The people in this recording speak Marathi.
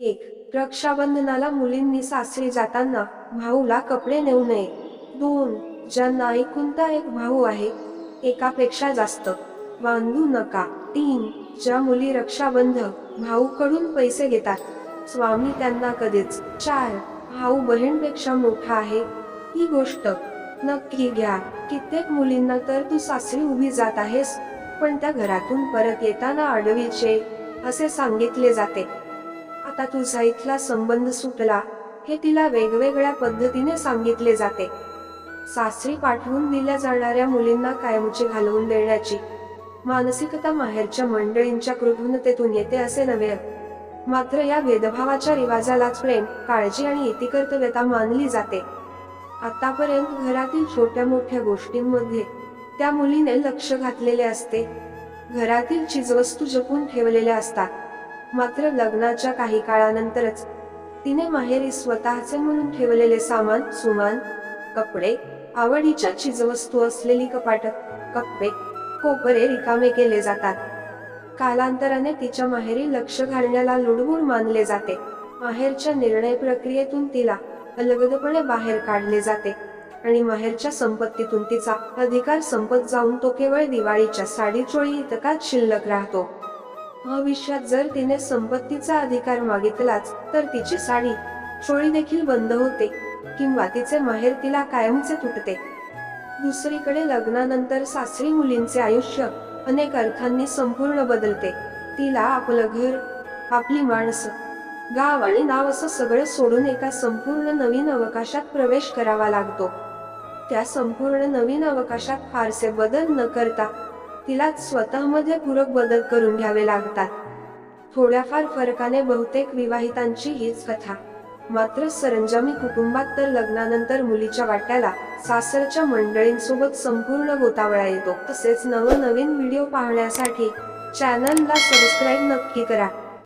एक रक्षाबंधनाला मुलींनी सासरी जाताना भाऊला कपडे नेऊ नये. दोन ज्यांना एकुलता एक भाऊ आहे एकापेक्षा जास्त. बांधू नका. तीन ज्या मुली रक्षाबंध भाऊकडून पैसे घेतात. स्वामी त्यांना कधीच. चार भाऊ बहीणपेक्षा मोठा आहे. ही गोष्ट नक्की घ्या. कित्येक मुलींना तर तू सासरी उभी जात आहेस पण त्या घरातून परत येताना आडवीचे असे सांगितले जाते. आता तुझा इथला संबंध सुटला हे तिला वेगवेगळ्या पद्धतीने सांगितले जाते. सासरी पाठवून दिल्या जाणाऱ्या मुलींना कायमची घालवून देण्याची मानसिकता माहेरच्या मंडळींच्या कृतज्ञतेतून येते असे नव्हे. मात्र या भेदभावाच्या रिवाजालाच प्रेम काळजी आणि इतिकर्तव्यता मानली जाते. आतापर्यंत घरातील छोट्या मोठ्या गोष्टींमध्ये त्या मुलीने लक्ष घातलेले असते. घरातील चीजवस्तू जपून ठेवलेल्या असतात. मात्र लग्नाच्या काही काळानंतरच तिने माहेरी स्वतःचे म्हणून ठेवलेले सामान सुमान कपडे आवडीच्या चीजवस्तू असलेली कपाट कप्पे कोपरे रिकामे केले जातात. कालांतराने तिच्या माहेरी लक्ष घालण्याला लुडबुड मानले जाते. माहेरच्या निर्णय प्रक्रियेतून तिला अलगदपणे बाहेर काढले जाते आणि माहेरच्या संपत्तीतून तिचा अधिकार संपत जाऊन तो केवळ दिवाळीच्या साडी चोळी इतकाच शिल्लक राहतो. भविष्यात जर तिने संपत्तीचा अधिकार मागितलाच तर तिची साडी चोळी देखील बंद होते किंवा तिचे माहेर तिला कायमचे तुटते. दुसरीकडे लग्नानंतर सासरी मुलींचे आयुष्य अनेक अर्थांनी संपूर्ण बदलते. तिला आपलं घर आपली माणसं गाव आणि नाव असं सगळं सोडून एका संपूर्ण नवीन अवकाशात प्रवेश करावा लागतो. त्या संपूर्ण नवीन अवकाशात फारसे बदल न करता तिला स्वतःमध्ये पूरक बदल करून घ्यावे लागतात. थोड्याफार फरकाने बहुतेक विवाहितांची हीच कथा. मात्र सरंजामी कुटुंबात तर लग्नानंतर मुलीच्या वाट्याला सासरच्या मंडळींसोबत संपूर्ण गोतावळा येतो. तसेच नवनवीन व्हिडिओ पाहण्यासाठी चॅनलला सबस्क्राईब नक्की करा.